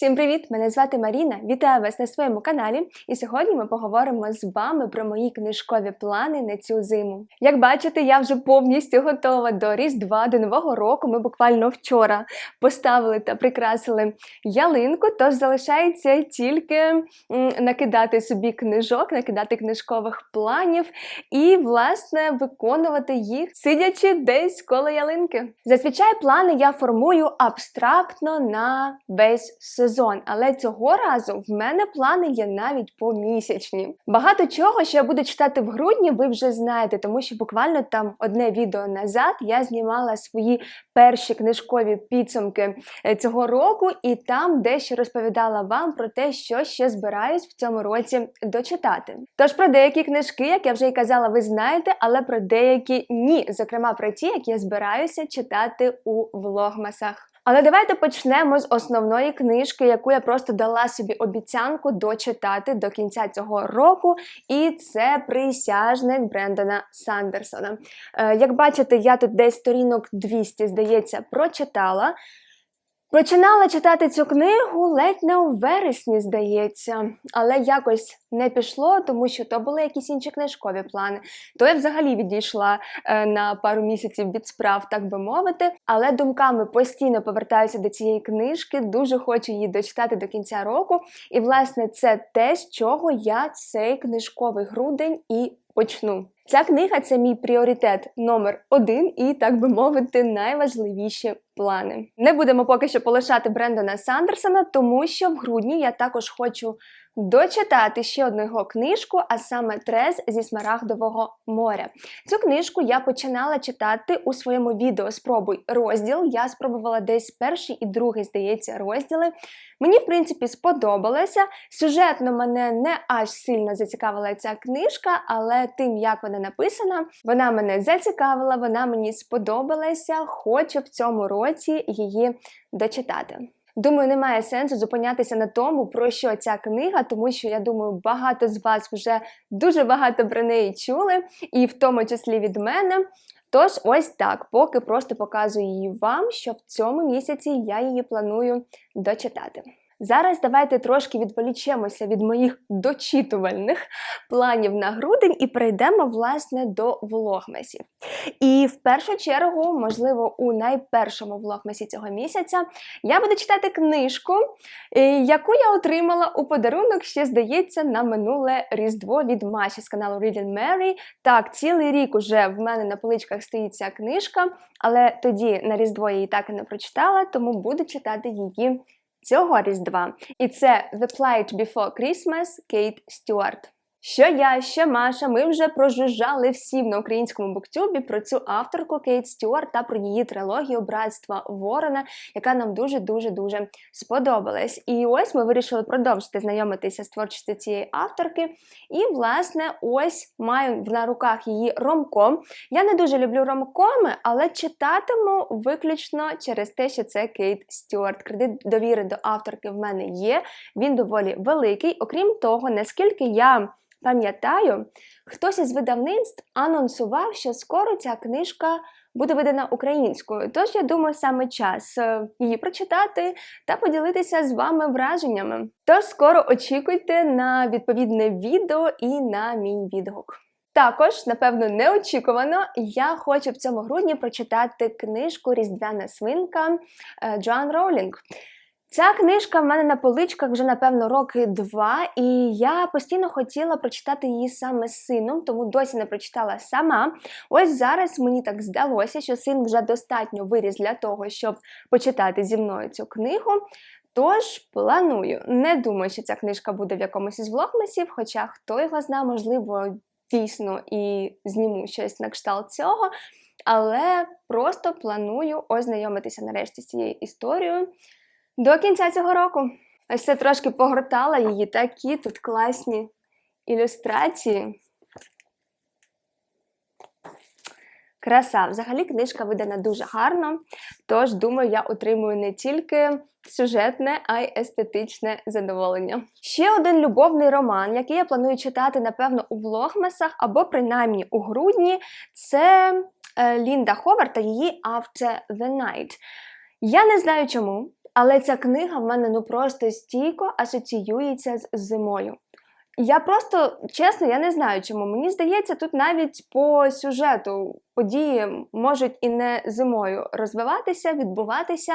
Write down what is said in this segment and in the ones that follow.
Всім привіт! Мене звати Маріна. Вітаю вас на своєму каналі. І сьогодні ми поговоримо з вами про мої книжкові плани на цю зиму. Як бачите, я вже повністю готова до Різдва, до Нового року. Ми буквально вчора поставили та прикрасили ялинку, тож залишається тільки накидати собі книжок, накидати книжкових планів і, власне, виконувати їх, сидячи десь коло ялинки. Зазвичай плани я формую абстрактно на весь сезон, але цього разу в мене плани є навіть помісячні. Багато чого, що я буду читати в грудні, ви вже знаєте, тому що буквально там одне відео назад я знімала свої перші книжкові підсумки е, цього року, і там дещо розповідала вам про те, що ще збираюсь в цьому році дочитати. Тож про деякі книжки, як я вже й казала, ви знаєте, але про деякі ні, зокрема про ті, які я збираюся читати у влогмасах. Але давайте почнемо з основної книжки, яку я просто дала собі обіцянку дочитати до кінця цього року, і це присяжник Брендона Сандерсона. Е, як бачите, я тут десь сторінок 200, здається, прочитала. Починала читати цю книгу ледь не у вересні, здається, але якось не пішло, тому що то були якісь інші книжкові плани. То я взагалі відійшла е, на пару місяців від справ, так би мовити. Але думками постійно повертаюся до цієї книжки, дуже хочу її дочитати до кінця року. І, власне, це те, з чого я цей книжковий грудень і почну. Ця книга це мій пріоритет номер один і, так би мовити, найважливіші плани. Не будемо поки що полишати Брендона Сандерсона, тому що в грудні я також хочу дочитати ще одну його книжку, а саме Трез зі Смарагдового моря. Цю книжку я починала читати у своєму відео Спробуй розділ. Я спробувала десь перший і другий, здається, розділи. Мені, в принципі, сподобалося. Сюжетно мене не аж сильно зацікавила ця книжка, але тим, як вона написана, вона мене зацікавила, вона мені сподобалася, хочу в цьому році її дочитати. Думаю, немає сенсу зупинятися на тому, про що ця книга, тому що я думаю, багато з вас вже дуже багато про неї чули, і в тому числі від мене. Тож, ось так, поки просто показую її вам, що в цьому місяці я її планую дочитати. Зараз давайте трошки відволічемося від моїх дочитувальних планів на грудень і перейдемо власне до влогмесів. І в першу чергу, можливо, у найпершому влогмесі цього місяця я буду читати книжку, е, яку я отримала у подарунок, ще здається, на минуле Різдво від Маші з каналу Reading Mary. Так, цілий рік уже в мене на поличках стоїть ця книжка, але тоді на Різдво я її так і не прочитала, тому буду читати її цього Різдва. І це The Flight Before Christmas Кейт Стюарт. Що я, що Маша, ми вже прожужжали всі на українському буктюбі про цю авторку Кейт Стюарт та про її трилогію Братства Ворона, яка нам дуже-дуже дуже сподобалась. І ось ми вирішили продовжити знайомитися з творчістю цієї авторки. І, власне, ось маю на руках її ромком. Я не дуже люблю ромкоми, але читатиму виключно через те, що це Кейт Стюарт. Кредит довіри до авторки в мене є. Він доволі великий. Окрім того, наскільки я. Пам'ятаю, хтось із видавництв анонсував, що скоро ця книжка буде видана українською. Тож я думаю, саме час е, її прочитати та поділитися з вами враженнями. Тож скоро очікуйте на відповідне відео і на мій відгук. Також, напевно, неочікувано, я хочу в цьому грудні прочитати книжку Різдвяна свинка е, Джоан Роулінг. Ця книжка в мене на поличках вже, напевно, роки два, і я постійно хотіла прочитати її саме з сином, тому досі не прочитала сама. Ось зараз мені так здалося, що син вже достатньо виріс для того, щоб почитати зі мною цю книгу. Тож планую. Не думаю, що ця книжка буде в якомусь із влогмасів, хоча хто його знає, можливо, дійсно і зніму щось на кшталт цього. Але просто планую ознайомитися нарешті з цією історією. До кінця цього року. Ось це трошки погортала її. Такі тут класні ілюстрації. Краса. Взагалі книжка видана дуже гарно, тож, думаю, я отримую не тільки сюжетне, а й естетичне задоволення. Ще один любовний роман, який я планую читати, напевно, у влогмасах або принаймні у грудні, це е, Лінда Ховер та її After the Night. Я не знаю чому, Але ця книга в мене ну просто стійко асоціюється з зимою. Я просто чесно, я не знаю чому. Мені здається, тут навіть по сюжету події можуть і не зимою розвиватися, відбуватися.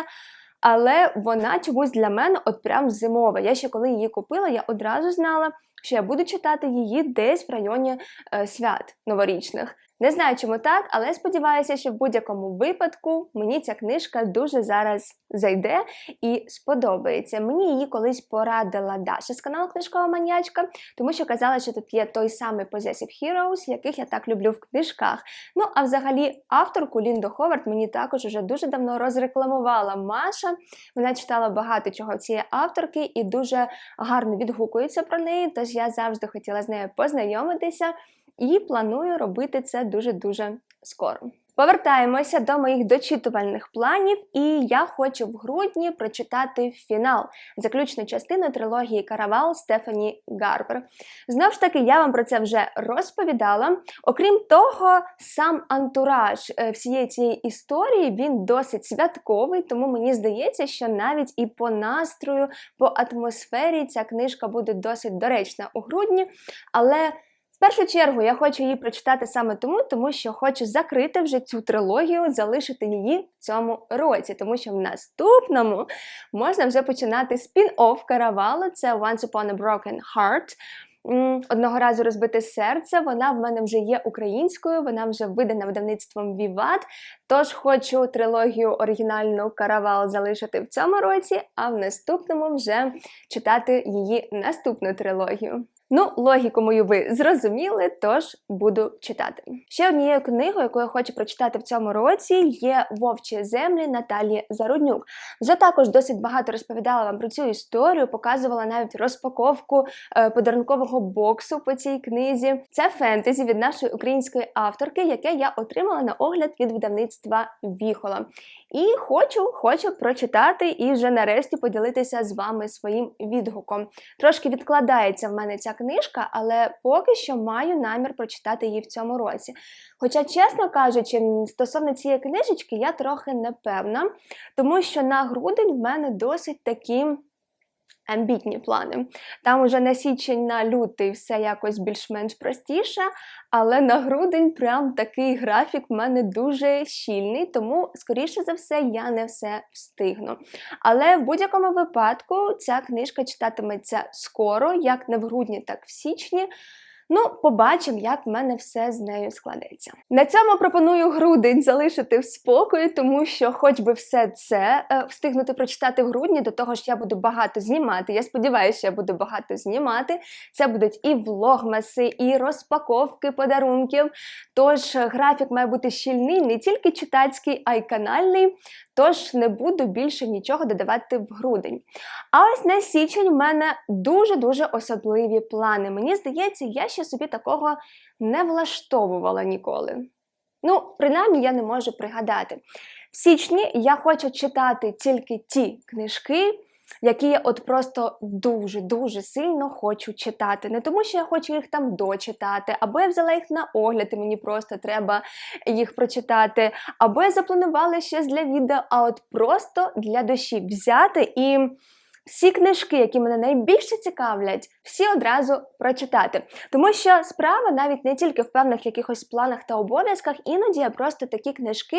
Але вона чомусь для мене от прям зимова. Я ще коли її купила, я одразу знала, що я буду читати її десь в районі е, свят новорічних. Не знаю, чому так, але сподіваюся, що в будь-якому випадку мені ця книжка дуже зараз зайде і сподобається. Мені її колись порадила Даша з каналу Книжкова маньячка, тому що казала, що тут є той самий Possessive Heroes, яких я так люблю в книжках. Ну а взагалі авторку Лінду Ховард мені також уже дуже давно розрекламувала Маша. Вона читала багато чого цієї авторки і дуже гарно відгукується про неї. Тож я завжди хотіла з нею познайомитися і планую робити це дуже-дуже скоро. Повертаємося до моїх дочитувальних планів, і я хочу в грудні прочитати фінал, заключну частину трилогії Каравал Стефані Гарбер. Знову ж таки, я вам про це вже розповідала. Окрім того, сам антураж е, всієї цієї історії він досить святковий, тому мені здається, що навіть і по настрою, по атмосфері ця книжка буде досить доречна у грудні. Але в першу чергу я хочу її прочитати саме тому, тому що хочу закрити вже цю трилогію, залишити її в цьому році, тому що в наступному можна вже починати спін-офф каравалу. Це Once Upon a Broken Heart. Одного разу розбите серце. Вона в мене вже є українською, вона вже видана видавництвом Віват. Тож хочу трилогію оригінальну Каравал залишити в цьому році, а в наступному вже читати її наступну трилогію. Ну, логіку мою ви зрозуміли, тож буду читати. Ще однією книгою, яку я хочу прочитати в цьому році, є Вовчі землі Наталії Заруднюк. Вже також досить багато розповідала вам про цю історію, показувала навіть розпаковку е, подарункового боксу по цій книзі. Це фентезі від нашої української авторки, яке я отримала на огляд від видавництва Віхола. І хочу, хочу прочитати і вже нарешті поділитися з вами своїм відгуком. Трошки відкладається в мене ця книжка, але поки що маю намір прочитати її в цьому році. Хоча, чесно кажучи, стосовно цієї книжечки я трохи не певна, тому що на грудень в мене досить такі. Амбітні плани. Там уже на січень, на лютий все якось більш-менш простіше, але на грудень прям такий графік в мене дуже щільний, тому, скоріше за все, я не все встигну. Але в будь-якому випадку ця книжка читатиметься скоро, як не в грудні, так в січні. Ну, побачимо, як в мене все з нею складеться. На цьому пропоную грудень залишити в спокої, тому що, хоч би все це е, встигнути прочитати в грудні, до того ж я буду багато знімати. Я сподіваюся, що я буду багато знімати. Це будуть і влогмаси, і розпаковки подарунків. Тож графік має бути щільний, не тільки читацький, а й канальний. Тож не буду більше нічого додавати в грудень. А ось на січень в мене дуже-дуже особливі плани. Мені здається, я ще собі такого не влаштовувала ніколи. Ну, принаймні, я не можу пригадати. В січні я хочу читати тільки ті книжки, які я от просто дуже-дуже сильно хочу читати. Не тому, що я хочу їх там дочитати, або я взяла їх на огляд, і мені просто треба їх прочитати, або я запланувала щось для відео, а от просто для душі взяти і. Всі книжки, які мене найбільше цікавлять, всі одразу прочитати. Тому що справа навіть не тільки в певних якихось планах та обов'язках, іноді я просто такі книжки.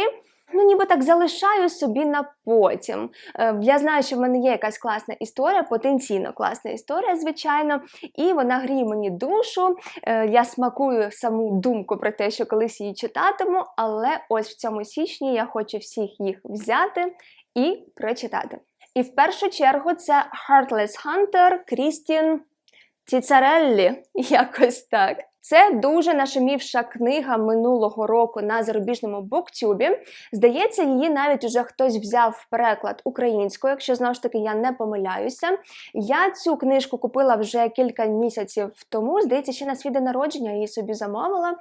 Ну, ніби так залишаю собі на потім. Е, я знаю, що в мене є якась класна історія, потенційно класна історія, звичайно, і вона гріє мені душу. Е, я смакую саму думку про те, що колись її читатиму, але ось в цьому січні я хочу всіх їх взяти і прочитати. І в першу чергу це Heartless Hunter Крістін Тіцареллі, якось так. Це дуже нашумівша книга минулого року на зарубіжному буктюбі. Здається, її навіть уже хтось взяв в переклад українською, якщо знову ж таки я не помиляюся. Я цю книжку купила вже кілька місяців тому. Здається, ще на свій народження її собі замовила.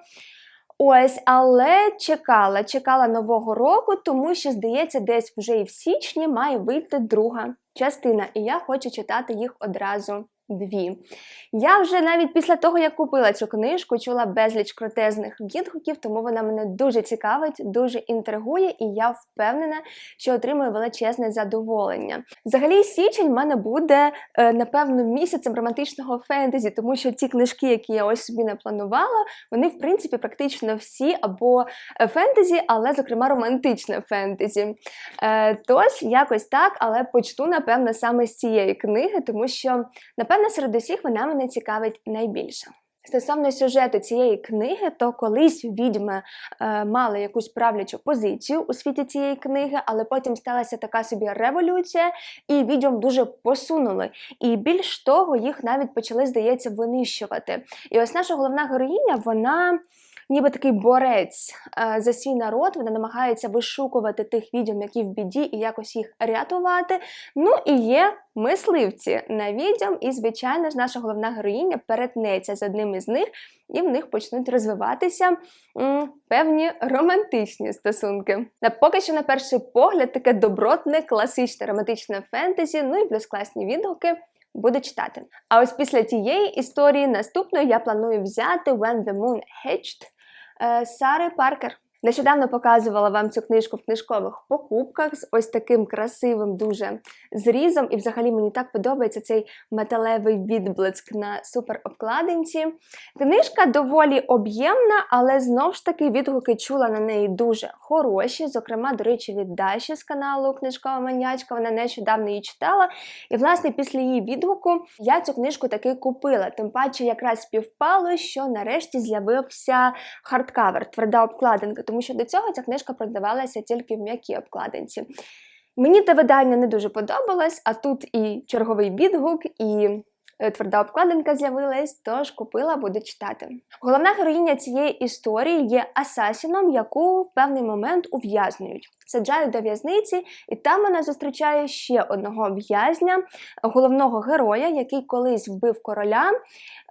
Ось, але чекала, чекала нового року, тому що, здається, десь вже і в січні має вийти друга частина, і я хочу читати їх одразу дві. Я вже навіть після того, як купила цю книжку, чула безліч крутезних відгуків, тому вона мене дуже цікавить, дуже інтригує, і я впевнена, що отримую величезне задоволення. Взагалі, січень в мене буде е, напевно місяцем романтичного фентезі, тому що ці книжки, які я ось собі не планувала, вони в принципі практично всі або е, фентезі, але зокрема романтичне фентезі. Е, Тож якось так, але почну напевно саме з цієї книги, тому що напевно серед усіх вона мене цікавить найбільше. Стосовно сюжету цієї книги, то колись відьми е, мали якусь правлячу позицію у світі цієї книги, але потім сталася така собі революція, і відьом дуже посунули. І більш того, їх навіть почали, здається, винищувати. І ось наша головна героїня, вона. Ніби такий борець е, за свій народ, вона намагається вишукувати тих відьом, які в біді, і якось їх рятувати. Ну і є мисливці на відьом, і, звичайно ж, наша головна героїня перетнеться з одним із них, і в них почнуть розвиватися м, певні романтичні стосунки. На поки що, на перший погляд, таке добротне, класичне романтичне фентезі, ну і плюс класні відгуки. Буду читати. А ось після тієї історії наступною я планую взяти When the Moon Hatched е, Сари Паркер. Нещодавно показувала вам цю книжку в книжкових покупках з ось таким красивим дуже зрізом. І взагалі мені так подобається цей металевий відблиск на суперобкладинці. Книжка доволі об'ємна, але знову ж таки відгуки чула на неї дуже хороші. Зокрема, до речі, від Даші з каналу Книжкова манячка. Вона нещодавно її читала. І, власне, після її відгуку я цю книжку таки купила. Тим паче, якраз співпало, що нарешті з'явився хардкавер, тверда обкладинка, тому що до цього ця книжка продавалася тільки в м'якій обкладинці. Мені те видання не дуже подобалось, а тут і черговий відгук, і е, тверда обкладинка з'явилась, тож купила, буду читати. Головна героїня цієї історії є асасіном, яку в певний момент ув'язнюють. Саджають до в'язниці, і там вона зустрічає ще одного в'язня, головного героя, який колись вбив короля.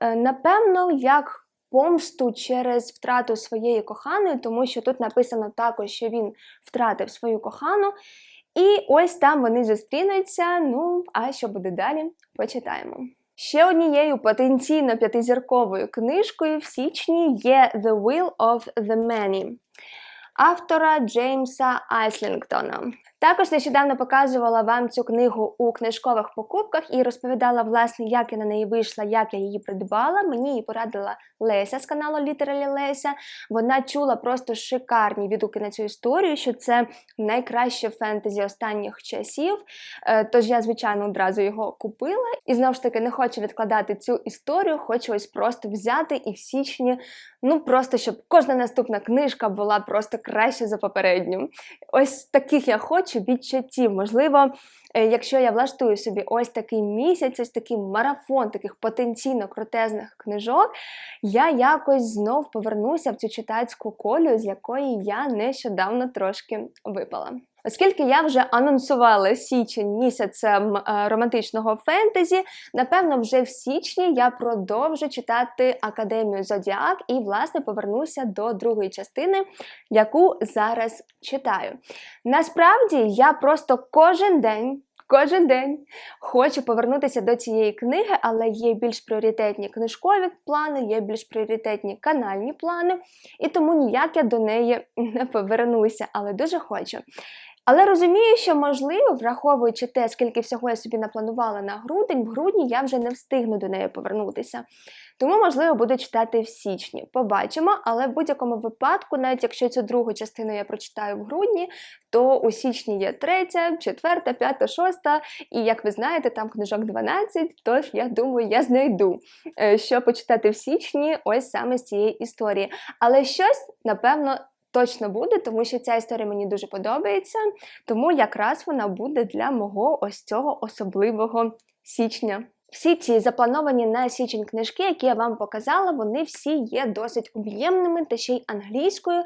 Е, Напевно, як помсту через втрату своєї коханої, тому що тут написано також, що він втратив свою кохану. І ось там вони зустрінуться. Ну, а що буде далі, почитаємо. Ще однією потенційно п'ятизірковою книжкою в січні є The Will of the Many автора Джеймса Айслінгтона. Також нещодавно показувала вам цю книгу у книжкових покупках і розповідала, власне, як я на неї вийшла, як я її придбала. Мені її порадила Леся з каналу Літералі Леся. Вона чула просто шикарні відгуки на цю історію, що це найкраще фентезі останніх часів. Е, Тож я, звичайно, одразу його купила. І знову ж таки не хочу відкладати цю історію, хочу ось просто взяти і в січні, ну просто щоб кожна наступна книжка була просто краще за попередню. Ось таких я хочу відчуттів. Можливо, е, якщо я влаштую собі ось такий місяць, ось такий марафон таких потенційно крутезних книжок, я якось знов повернуся в цю читацьку колію, з якої я нещодавно трошки випала. Оскільки я вже анонсувала січень місяцем е, романтичного фентезі, напевно, вже в січні я продовжу читати Академію Зодіак і, власне, повернуся до другої частини, яку зараз читаю. Насправді, я просто кожен день. Кожен день хочу повернутися до цієї книги, але є більш пріоритетні книжкові плани, є більш пріоритетні канальні плани, і тому ніяк я до неї не повернуся, але дуже хочу. Але розумію, що можливо, враховуючи те, скільки всього я собі напланувала на грудень, в грудні я вже не встигну до неї повернутися. Тому, можливо, буду читати в січні. Побачимо, але в будь-якому випадку, навіть якщо цю другу частину я прочитаю в грудні, то у січні є третя, четверта, п'ята, шоста. І як ви знаєте, там книжок 12, тож я думаю, я знайду, е, що почитати в січні, ось саме з цієї історії. Але щось, напевно, точно буде, тому що ця історія мені дуже подобається. Тому якраз вона буде для мого ось цього особливого січня. Всі ці заплановані на січень книжки, які я вам показала, вони всі є досить об'ємними та ще й англійською.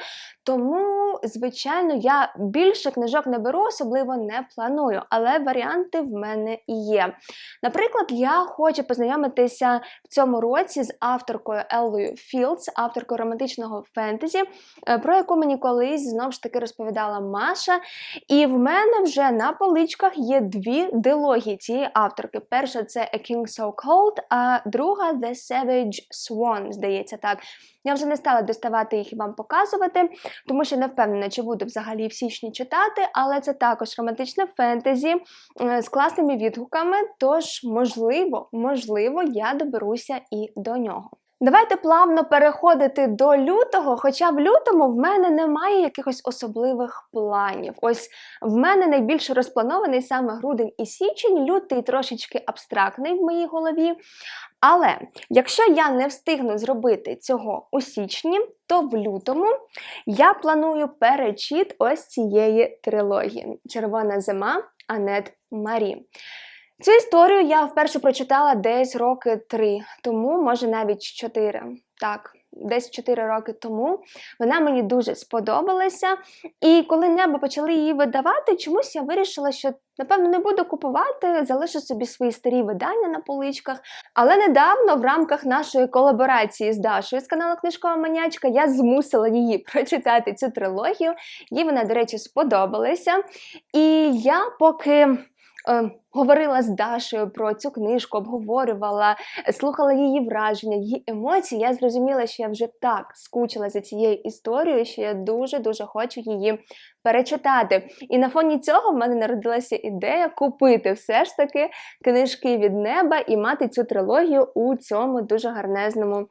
Тому, звичайно, я більше книжок не беру, особливо не планую, але варіанти в мене є. Наприклад, я хочу познайомитися в цьому році з авторкою Еллою Філдс, авторкою романтичного фентезі, е, про яку мені колись знову ж таки розповідала Маша. І в мене вже на поличках є дві дилогії цієї авторки. Перша це A King So Cold, а друга The Savage Swan, здається так. Я вже не стала доставати їх і вам показувати, тому що не впевнена, чи буду взагалі в січні читати, але це також романтичне фентезі е, з класними відгуками. Тож, можливо, можливо, я доберуся і до нього. Давайте плавно переходити до лютого, хоча в лютому в мене немає якихось особливих планів. Ось в мене найбільше розпланований саме грудень і січень, лютий трошечки абстрактний в моїй голові. Але якщо я не встигну зробити цього у січні, то в лютому я планую перечіт ось цієї трилогії Червона зима Анет Марі. Цю історію я вперше прочитала десь роки три, тому може навіть чотири. Так, десь 4 роки тому. Вона мені дуже сподобалася. І коли небо почали її видавати, чомусь я вирішила, що напевно не буду купувати, залишу собі свої старі видання на поличках. Але недавно, в рамках нашої колаборації з Дашою з каналу Книжкова Манячка, я змусила її прочитати цю трилогію. Їй вона, до речі, сподобалася. І я поки. Е, говорила з Дашею про цю книжку, обговорювала, слухала її враження, її емоції. Я зрозуміла, що я вже так скучила за цією історією, що я дуже-дуже хочу її перечитати. І на фоні цього в мене народилася ідея купити все ж таки книжки від неба і мати цю трилогію у цьому дуже гарнезному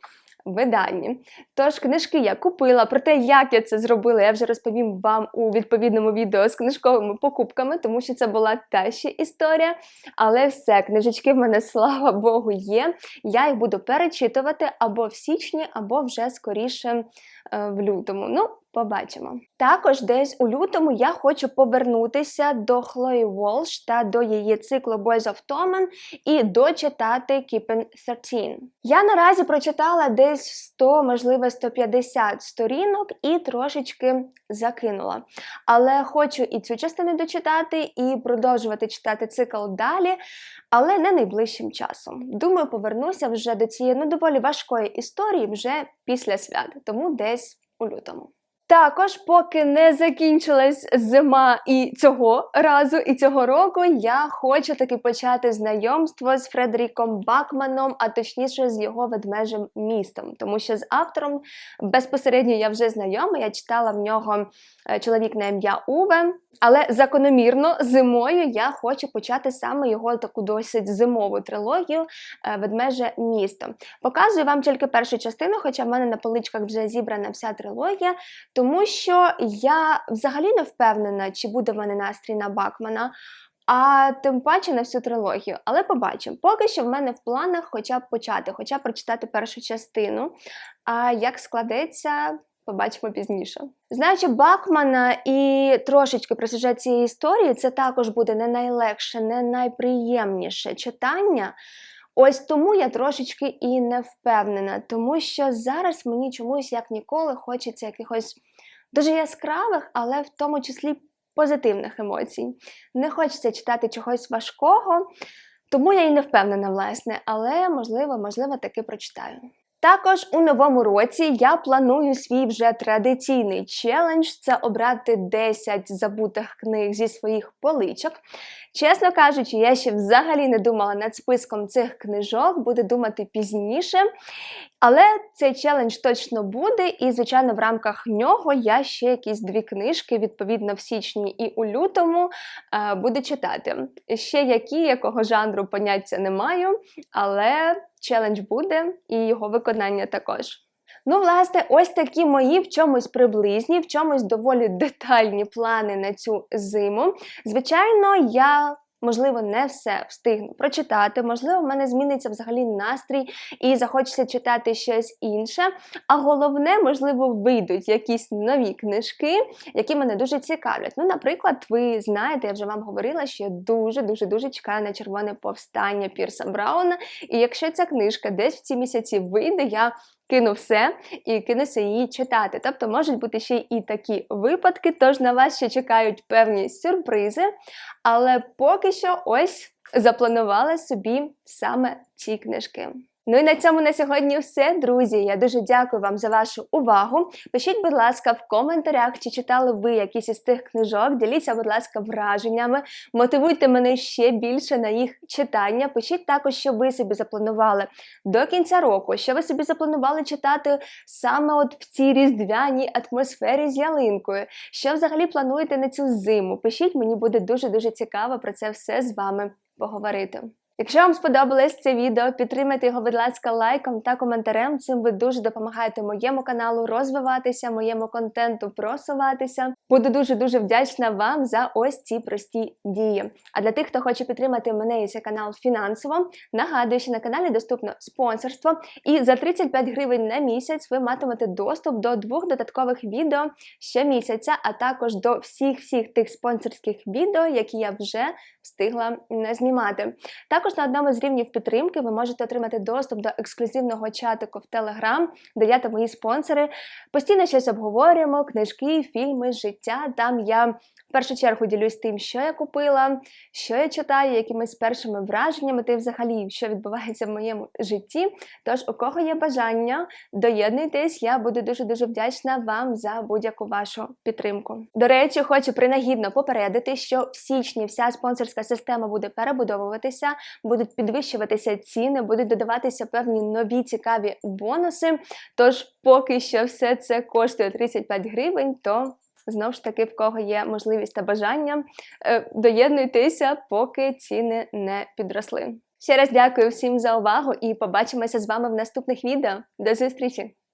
виданні. Тож книжки я купила. Про те, як я це зробила, я вже розповім вам у відповідному відео з книжковими покупками, тому що це була та ще історія. Але все, книжечки в мене, слава Богу, є. Я їх буду перечитувати або в січні, або вже скоріше е, в лютому. Ну, Побачимо. Також десь у лютому я хочу повернутися до Хлої Волш та до її циклу Boys of Tommen і дочитати Keeping 13. Я наразі прочитала десь 100, можливо, 150 сторінок і трошечки закинула. Але хочу і цю частину дочитати, і продовжувати читати цикл далі, але не найближчим часом. Думаю, повернуся вже до цієї ну, доволі важкої історії вже після свят, тому десь у лютому. Також, поки не закінчилась зима і цього разу, і цього року, я хочу таки почати знайомство з Фредеріком Бакманом, а точніше з його ведмежим містом, тому що з автором безпосередньо я вже знайома. Я читала в нього е, чоловік на ім'я Уве. Але закономірно зимою я хочу почати саме його таку досить зимову трилогію е, Ведмеже місто. Показую вам тільки першу частину, хоча в мене на поличках вже зібрана вся трилогія, тому що я взагалі не впевнена, чи буде в мене настрій на Бакмана. А тим паче на всю трилогію. Але побачимо. Поки що в мене в планах хоча б почати, хоча б прочитати першу частину. А як складеться, побачимо пізніше. Знаючи Бакмана і трошечки про сюжет цієї історії, це також буде не найлегше, не найприємніше читання. Ось тому я трошечки і не впевнена, тому що зараз мені чомусь, як ніколи, хочеться якихось дуже яскравих, але в тому числі позитивних емоцій. Не хочеться читати чогось важкого, тому я і не впевнена, власне, але можливо, можливо, таки прочитаю. Також у новому році я планую свій вже традиційний челендж це обрати 10 забутих книг зі своїх поличок. Чесно кажучи, я ще взагалі не думала над списком цих книжок, буду думати пізніше. Але цей челендж точно буде, і, звичайно, в рамках нього я ще якісь дві книжки, відповідно, в січні і у лютому е, буду читати. Ще які, якого жанру поняття не маю, але челендж буде і його виконання також. Ну, власне, ось такі мої в чомусь приблизні, в чомусь доволі детальні плани на цю зиму. Звичайно, я Можливо, не все встигну прочитати, можливо, в мене зміниться взагалі настрій і захочеться читати щось інше. А головне, можливо, вийдуть якісь нові книжки, які мене дуже цікавлять. Ну, наприклад, ви знаєте, я вже вам говорила, що я дуже-дуже дуже чекаю на червоне повстання Пірса Брауна. І якщо ця книжка десь в ці місяці вийде, я кину все і кинуся її читати. Тобто можуть бути ще і такі випадки, тож на вас ще чекають певні сюрпризи. Але поки що ось запланувала собі саме ці книжки. Ну і на цьому на сьогодні все, друзі. Я дуже дякую вам за вашу увагу. Пишіть, будь ласка, в коментарях, чи читали ви якісь із тих книжок. Діліться, будь ласка, враженнями. Мотивуйте мене ще більше на їх читання. Пишіть також, що ви собі запланували до кінця року, що ви собі запланували читати саме от в цій різдвяній атмосфері з ялинкою. Що взагалі плануєте на цю зиму? Пишіть, мені буде дуже дуже цікаво про це все з вами поговорити. Якщо вам сподобалось це відео, підтримайте його, будь ласка, лайком та коментарем. Цим ви дуже допомагаєте моєму каналу розвиватися, моєму контенту просуватися. Буду дуже дуже вдячна вам за ось ці прості дії. А для тих, хто хоче підтримати мене і цей канал фінансово, нагадую, що на каналі доступно спонсорство, і за 35 гривень на місяць ви матимете доступ до двох додаткових відео щомісяця, а також до всіх всіх тих спонсорських відео, які я вже встигла знімати. Також на одному з рівнів підтримки ви можете отримати доступ до ексклюзивного чатику в Telegram, де я та мої спонсори постійно щось обговорюємо, книжки, фільми, життя. Там я в першу чергу ділюсь тим, що я купила, що я читаю, якимись першими враженнями, та взагалі, що відбувається в моєму житті. Тож, у кого є бажання, доєднуйтесь, я буду дуже дуже вдячна вам за будь-яку вашу підтримку. До речі, хочу принагідно попередити, що в січні вся спонсорська система буде перебудовуватися, будуть підвищуватися ціни, будуть додаватися певні нові цікаві бонуси. Тож, поки що все це коштує 35 гривень, то знову ж таки, в кого є можливість та бажання, е, доєднуйтеся, поки ціни не підросли. Ще раз дякую всім за увагу і побачимося з вами в наступних відео. До зустрічі!